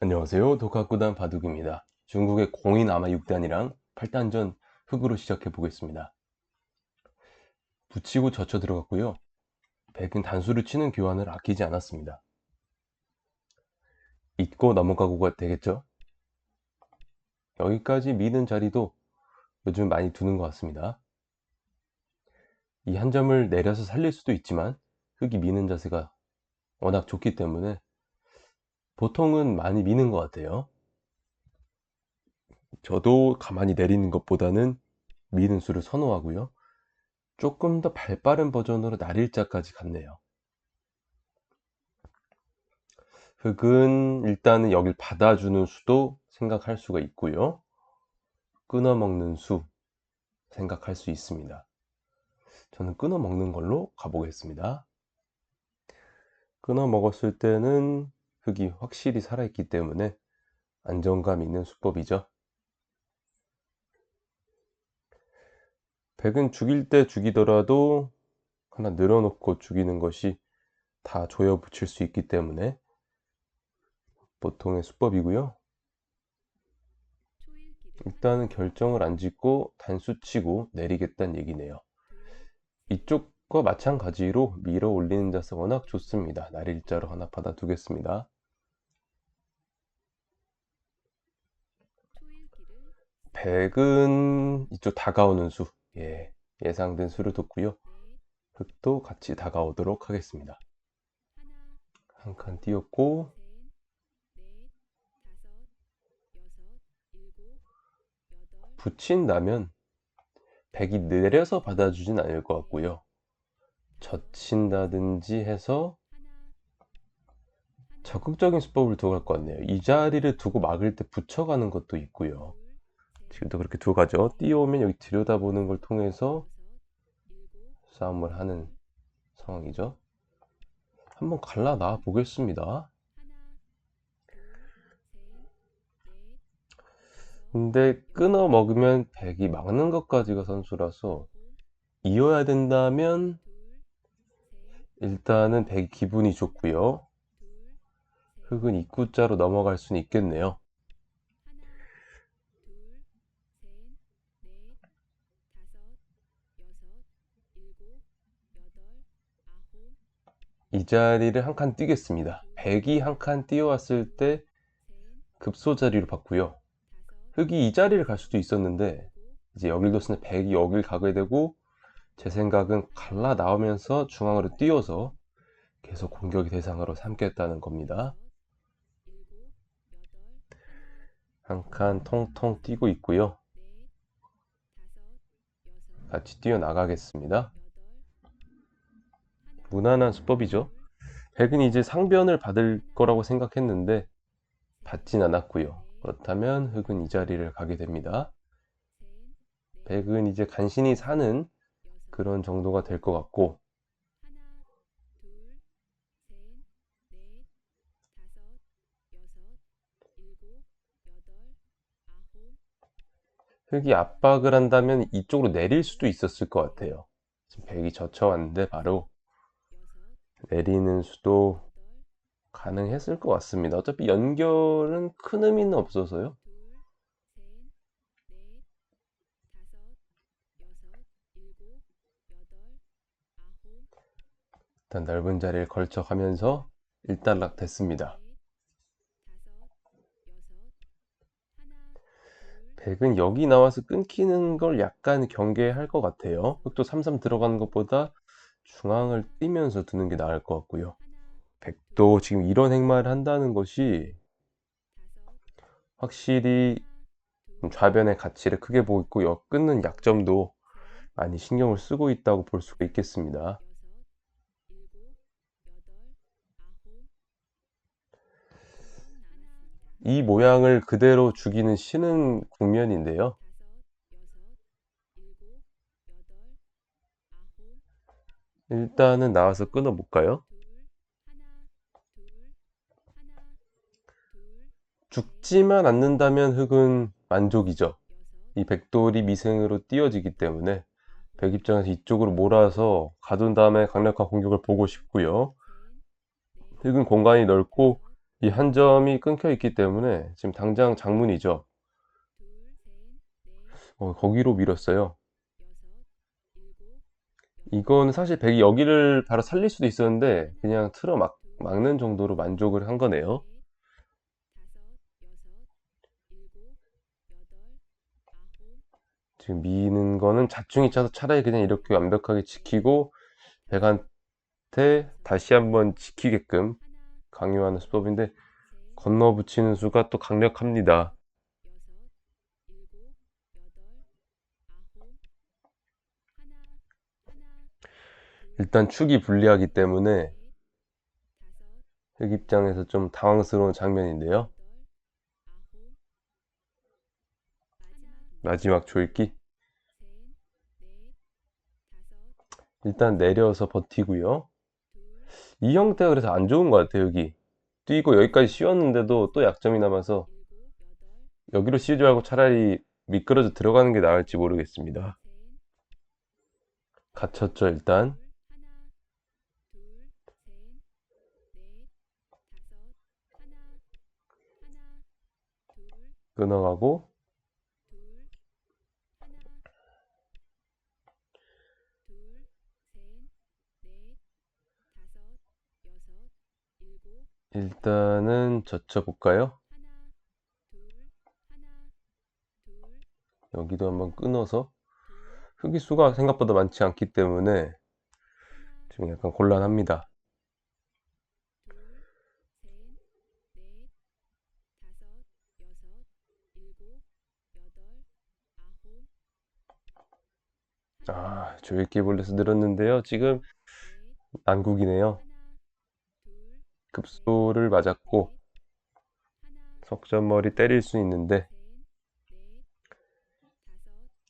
안녕하세요. 독학구단 바둑입니다. 중국의 공인 아마 6단이랑 8단전 흑으로 시작해 보겠습니다. 붙이고 젖혀 들어갔고요. 백은 단수를 치는 교환을 아끼지 않았습니다. 잊고 넘어가고가 되겠죠? 여기까지 미는 자리도 요즘 많이 두는 것 같습니다. 이 한 점을 내려서 살릴 수도 있지만 흑이 미는 자세가 워낙 좋기 때문에 보통은 많이 미는 것 같아요. 저도 가만히 내리는 것보다는 미는 수를 선호하고요. 조금 더 발빠른 버전으로 날일자까지 갔네요. 흑은 일단은 여길 받아주는 수도 생각할 수가 있고요. 끊어먹는 수 생각할 수 있습니다. 저는 끊어먹는 걸로 가보겠습니다. 끊어먹었을 때는 흙이 확실히 살아있기 때문에 안정감 있는 수법이죠. 백은 죽일 때 죽이더라도 하나 늘어놓고 죽이는 것이 다 조여 붙일 수 있기 때문에 보통의 수법이고요. 일단은 결정을 안 짓고 단수 치고 내리겠다는 얘기네요. 이쪽과 마찬가지로 밀어 올리는 자세 워낙 좋습니다. 날일자로 하나 받아 두겠습니다. 백은 이쪽 다가오는 수, 예, 예상된 수를 뒀고요. 흑도 같이 다가오도록 하겠습니다. 한 칸 띄웠고 붙인다면 백이 내려서 받아주진 않을 것 같고요. 젖힌다든지 해서 적극적인 수법을 두고 갈 것 같네요. 이 자리를 두고 막을 때 붙여가는 것도 있고요. 지금도 그렇게 두 가죠. 뛰어오면 여기 들여다보는 걸 통해서 싸움을 하는 상황이죠. 한번 갈라 놔 보겠습니다. 근데 끊어 먹으면 백이 막는 것까지가 선수라서 이어야 된다면 일단은 백이 기분이 좋고요. 흑은 입구자로 넘어갈 수는 있겠네요. 이 자리를 한 칸 뛰겠습니다. 백이 한 칸 뛰어왔을 때 급소 자리로 봤고요. 흑이 이 자리를 갈 수도 있었는데 이제 여길 뒀으니 백이 여길 가게 되고 제 생각은 갈라 나오면서 중앙으로 뛰어서 계속 공격의 대상으로 삼겠다는 겁니다. 한 칸 통통 뛰고 있고요. 같이 뛰어나가겠습니다. 무난한 수법이죠. 백은 이제 상변을 받을 거라고 생각했는데 받진 않았고요. 그렇다면 흑은 이 자리를 가게 됩니다. 백은 이제 간신히 사는 그런 정도가 될 것 같고 흑이 압박을 한다면 이쪽으로 내릴 수도 있었을 것 같아요. 지금 백이 젖혀왔는데 바로 내리는 수도 가능했을 것 같습니다. 어차피 연결은 큰 의미는 없어서요. 일단 넓은 자리를 걸쳐 가면서 일단락 됐습니다. 백은 여기 나와서 끊기는 걸 약간 경계할 것 같아요. 흑도 3-3 들어가는 것보다 중앙을 뛰면서 두는 게 나을 것 같고요. 백도 지금 이런 행마를 한다는 것이 확실히 좌변의 가치를 크게 보고 있고 역 끊는 약점도 많이 신경을 쓰고 있다고 볼 수가 있겠습니다. 이 모양을 그대로 죽이는 신은 국면인데요. 일단은 나와서 끊어 볼까요? 죽지만 않는다면 흑은 만족이죠. 이 백돌이 미생으로 띄어지기 때문에 백 입장에서 이쪽으로 몰아서 가둔 다음에 강력한 공격을 보고 싶고요. 흑은 공간이 넓고 이 한 점이 끊겨 있기 때문에 지금 당장 장문이죠. 어, 거기로 밀었어요. 이건 사실 백이 여기를 바로 살릴 수도 있었는데 그냥 틀어 막, 막는 정도로 만족을 한 거네요. 지금 미는 거는 자충이 차서 차라리 그냥 이렇게 완벽하게 지키고 백한테 다시 한번 지키게끔 강요하는 수법인데 건너 붙이는 수가 또 강력합니다. 일단 축이 불리하기 때문에 흑 입장에서 좀 당황스러운 장면인데요. 마지막 조이기 일단 내려서 버티고요. 이 형태가 그래서 안 좋은 것 같아요, 여기. 뛰고 여기까지 씌웠는데도 또 약점이 남아서 여기로 씌우지 말고 차라리 미끄러져 들어가는 게 나을지 모르겠습니다. 갇혔죠, 일단. 끊어가고 일단은 젖혀볼까요? 여기도 한번 끊어서 흑이 수가 생각보다 많지 않기 때문에 지금 약간 곤란합니다. 조이끼볼레스 늘었는데요. 지금 난국이네요. 급소를 맞았고 석전머리 때릴 수 있는데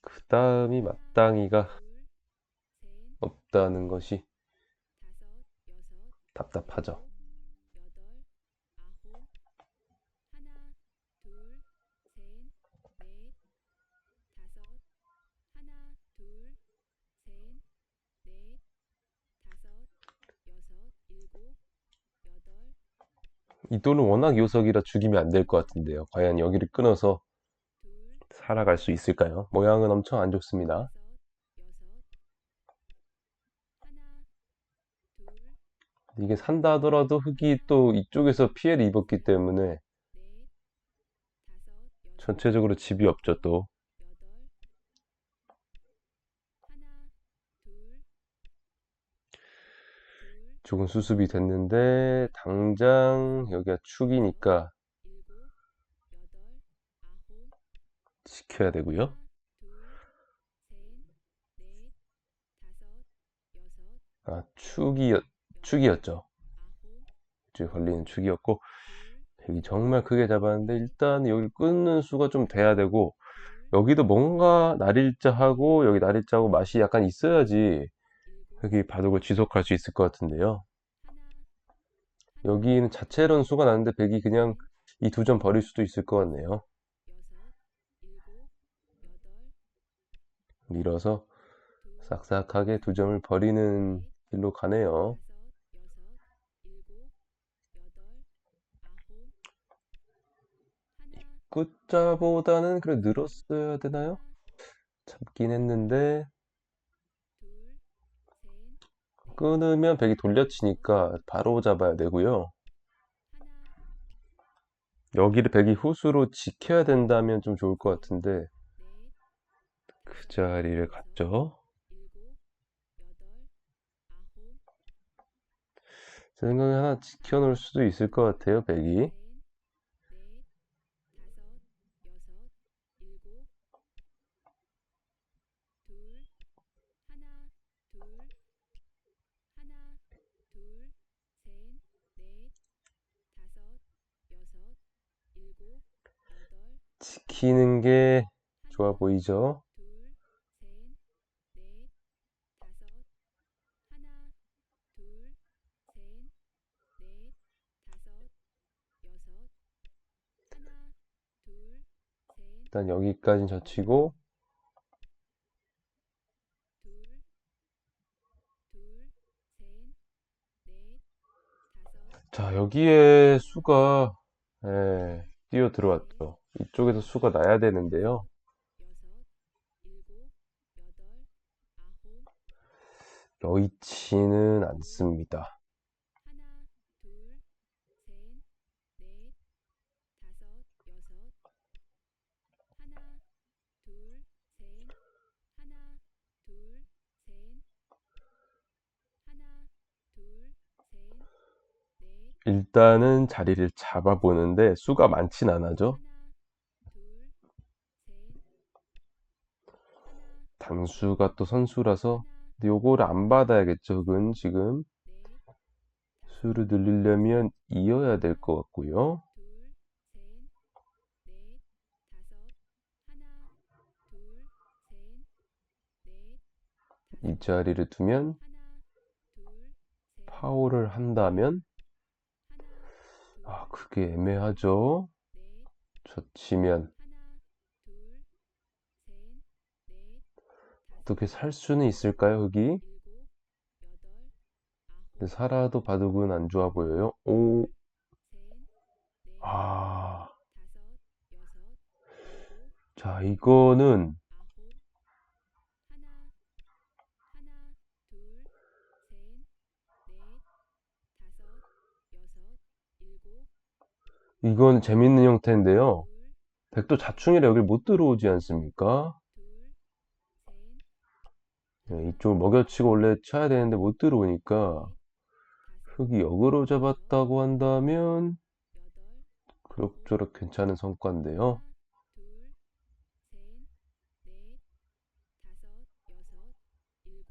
그 다음이 마땅히가 없다는 것이 답답하죠. 이 돌은 워낙 요석이라 죽이면 안 될 것 같은데요. 과연 여기를 끊어서 살아갈 수 있을까요? 모양은 엄청 안 좋습니다. 이게 산다 하더라도 흙이 또 이쪽에서 피해를 입었기 때문에 전체적으로 집이 없죠 또. 조금 수습이 됐는데 당장 여기가 축이니까 지켜야 되고요. 아 축이었 축이었죠. 이쪽에 걸리는 축이었고 백이 정말 크게 잡았는데 일단 여기 끊는 수가 좀 돼야 되고 여기도 뭔가 날일자하고 여기 날일자하고 맛이 약간 있어야지 여기 바둑을 지속할 수 있을 것 같은데요. 여기는 자체로는 수가 나는데 백이 그냥 이 두 점 버릴 수도 있을 것 같네요. 밀어서 싹싹하게 두 점을 버리는 길로 가네요. 입구자보다는 그래 늘었어야 되나요? 잡긴 했는데 끊으면 백이 돌려치니까 바로 잡아야 되고요. 여기를 백이 후수로 지켜야 된다면 좀 좋을 것 같은데 그 자리를 갔죠. 제 생각에 하나 지켜놓을 수도 있을 것 같아요, 백이. 지키는 게 좋아 보이죠? 일단 여기까지 젖히고 자, 여기에 수가, 예, 뛰어 들어왔죠. 이쪽에서 수가 나야 되는데요. 여의치는 않습니다. 일단은 자리를 잡아보는데 수가 많진 않아죠. 단수가 또 선수라서 요거를 안 받아야겠죠. 흑은 지금 수를 늘리려면 이어야 될 것 같고요. 이 자리를 두면 파워를 한다면 아 그게 애매하죠. 젖히면 어떻게 살 수는 있을까요, 흑이? 근데 살아도 바둑은 안 좋아 보여요. 오, 아, 자, 이거는 이건 재밌는 형태인데요. 백도 자충이라 여길 못 들어오지 않습니까? 네, 이쪽을 먹여치고 원래 쳐야 되는데 못 들어오니까 흙이 역으로 잡았다고 한다면 그럭저럭 괜찮은 성과인데요.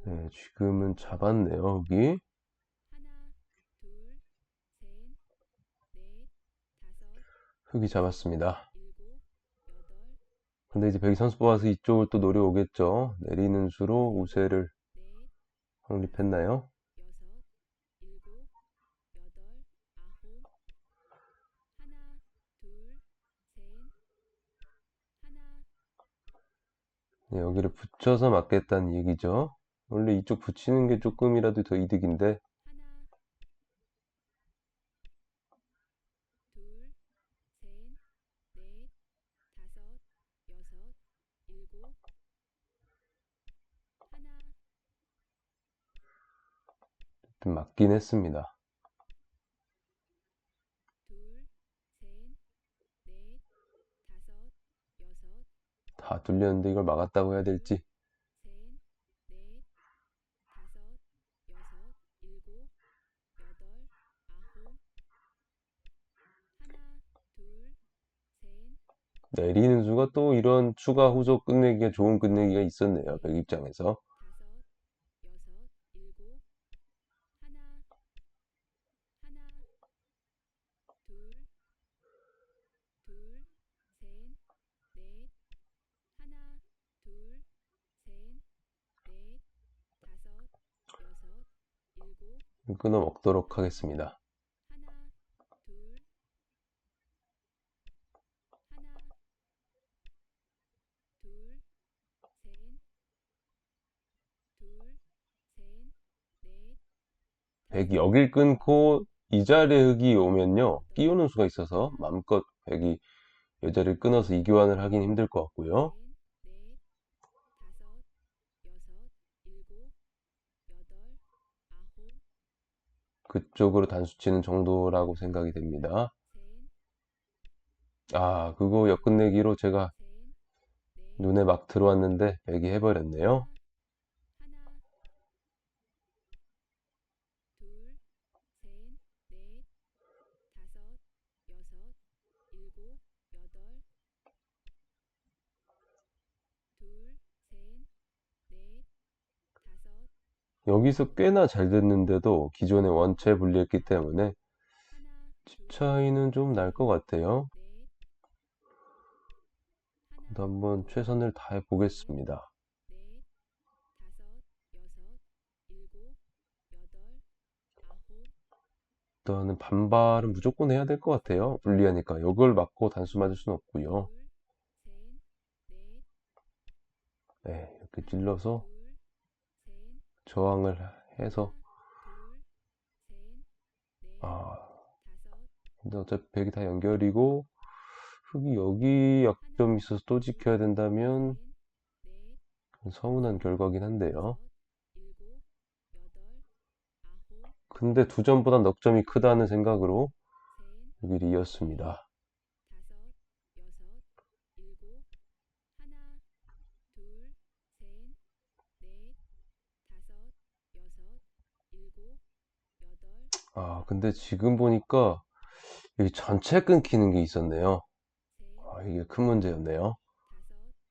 네, 지금은 잡았네요, 흙이. 흙이 잡았습니다. 근데 이제 백이 선수 뽑아서 이쪽을 또 노려오겠죠. 내리는 수로 우세를 확립했나요? 네, 여기를 붙여서 맞겠다는 얘기죠. 원래 이쪽 붙이는 게 조금이라도 더 이득인데 맞긴 했습니다. 다 뚫렸는데 이걸 막았다고 해야 될지 내리는 수가 또 이런 추가 후속 끝내기가 좋은 끝내기가 있었네요. 백 입장에서. 끊어 먹도록 하겠습니다. 백이 여길 끊고 이 자리에 흙이 오면요 끼우는 수가 있어서 마음껏 백이 여자를 끊어서 이교환을 하긴 힘들 것 같고요 그쪽으로 단수치는 정도라고 생각이 됩니다. 아, 그거 역끝내기로 제가 눈에 막 들어왔는데 백이 해버렸네요. 여기서 꽤나 잘 됐는데도 기존에 원체 분리했기 때문에 집 차이는 좀 날 것 같아요. 한번 최선을 다해 보겠습니다. 일단은 반발은 무조건 해야 될 것 같아요. 불리하니까 이걸 맞고 단수 맞을 수는 없고요. 네, 이렇게 찔러서 저항을 해서 아, 근데 어차피 백이 다 연결이고 흑이 여기 약점이 있어서 또 지켜야 된다면 서운한 결과긴 한데요. 근데 두 점보다 넉 점이 크다는 생각으로 여기를 이었습니다. 아, 근데 지금 보니까 여기 전체 끊기는 게 있었네요. 아, 이게 큰 문제였네요.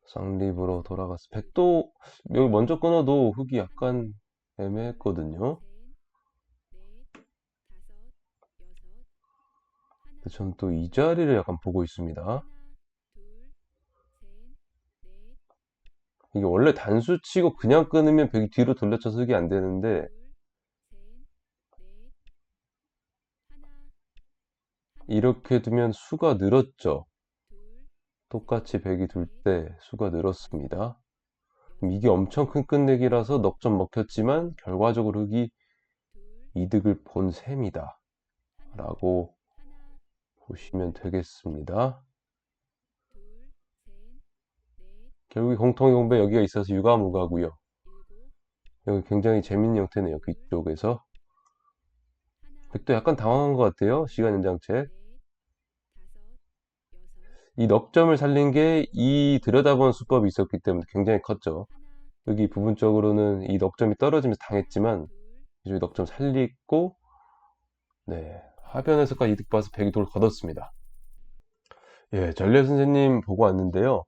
쌍립으로 돌아가서 백도 여기 먼저 끊어도 흙이 약간 애매했거든요. 전또이 자리를 약간 보고 있습니다. 이게 원래 단수 치고 그냥 끊으면 백이 뒤로 돌려쳐서 흙이 안 되는데 이렇게 두면 수가 늘었죠. 똑같이 백이 둘 때 수가 늘었습니다. 이게 엄청 큰 끝내기라서 넉 점 먹혔지만 결과적으로 흙이 이득을 본 셈이다. 라고 보시면 되겠습니다. 결국 공통의 공배 여기가 있어서 유가무가고요. 여기 굉장히 재밌는 형태네요. 그쪽에서. 백도 약간 당황한 것 같아요. 시간 연장책. 이 넉점을 살린 게 이 들여다본 수법이 있었기 때문에 굉장히 컸죠. 여기 부분적으로는 이 넉점이 떨어지면서 당했지만 이쪽에 넉점 살리고 네 하변에서까지 이득 봐서 100이 돌 걷었습니다. 예, 전례 선생님 보고 왔는데요.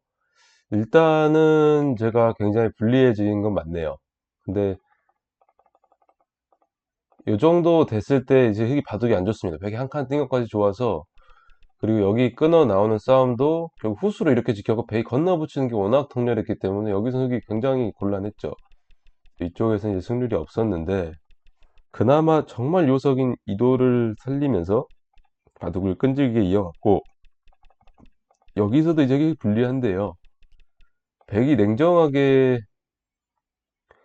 일단은 제가 굉장히 불리해진 건 맞네요. 근데 이 정도 됐을 때 이제 흙이 바둑이 안 좋습니다. 백이 한 칸 뛴 것까지 좋아서 그리고 여기 끊어 나오는 싸움도 결국 후수로 이렇게 지켜고 백이 건너 붙이는 게 워낙 통렬했기 때문에 여기서 흙이 굉장히 곤란했죠. 이쪽에서 이제 승률이 없었는데 그나마 정말 요석인 이도를 살리면서 바둑을 끈질기게 이어갔고 여기서도 이제 불리한데요. 백이 냉정하게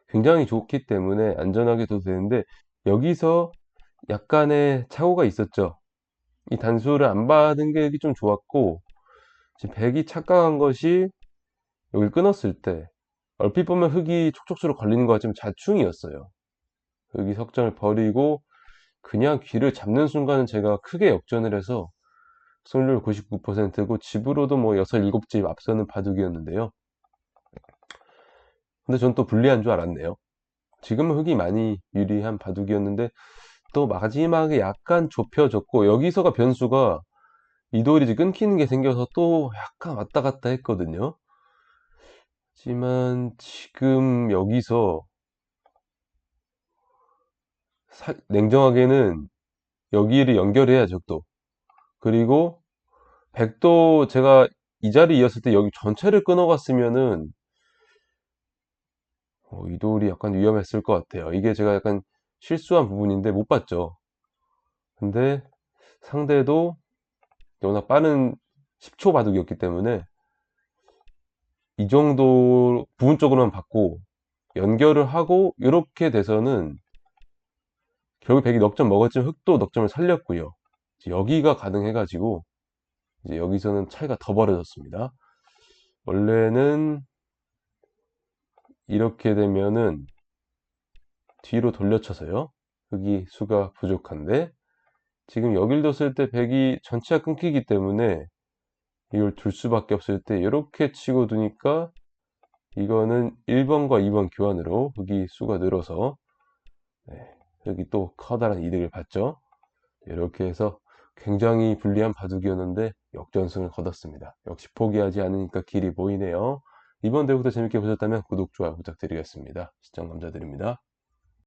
굉장히 좋기 때문에 안전하게 둬도 되는데 여기서 약간의 착오가 있었죠. 이 단수를 안 받은 게 좀 좋았고 지금 백이 착각한 것이 여기 끊었을 때 얼핏 보면 흙이 촉촉수로 걸리는 것 같지만 자충이었어요. 여기 석점을 버리고 그냥 귀를 잡는 순간은 제가 크게 역전을 해서 승률 99%고 집으로도 뭐 6, 7집 앞서는 바둑이었는데요. 근데 전 또 불리한 줄 알았네요. 지금은 흙이 많이 유리한 바둑이었는데 또 마지막에 약간 좁혀졌고 여기서가 변수가 이돌이 끊기는 게 생겨서 또 약간 왔다 갔다 했거든요. 하지만 지금 여기서 사, 냉정하게는 여기를 연결해야죠 또 그리고 백도 제가 이 자리 이었을 때 여기 전체를 끊어갔으면은 어, 이 돌이 약간 위험했을 것 같아요. 이게 제가 약간 실수한 부분인데 못 봤죠. 근데 상대도 워낙 빠른 10초 바둑이었기 때문에 이 정도 부분적으로만 받고 연결을 하고 이렇게 돼서는 결국 백이 넉점 먹었지만 흑도 넉점을 살렸고요. 여기가 가능해가지고 이제 여기서는 차이가 더 벌어졌습니다. 원래는 이렇게 되면은 뒤로 돌려쳐서요. 흑이 수가 부족한데 지금 여길 뒀을 때 백이 전체가 끊기기 때문에 이걸 둘 수밖에 없을 때 이렇게 치고 두니까 이거는 1번과 2번 교환으로 흑이 수가 늘어서 네, 여기 또 커다란 이득을 받죠. 이렇게 해서 굉장히 불리한 바둑이었는데 역전승을 거뒀습니다. 역시 포기하지 않으니까 길이 보이네요. 이번 대회도 재밌게 보셨다면 구독, 좋아요 부탁드리겠습니다. 시청 감사드립니다.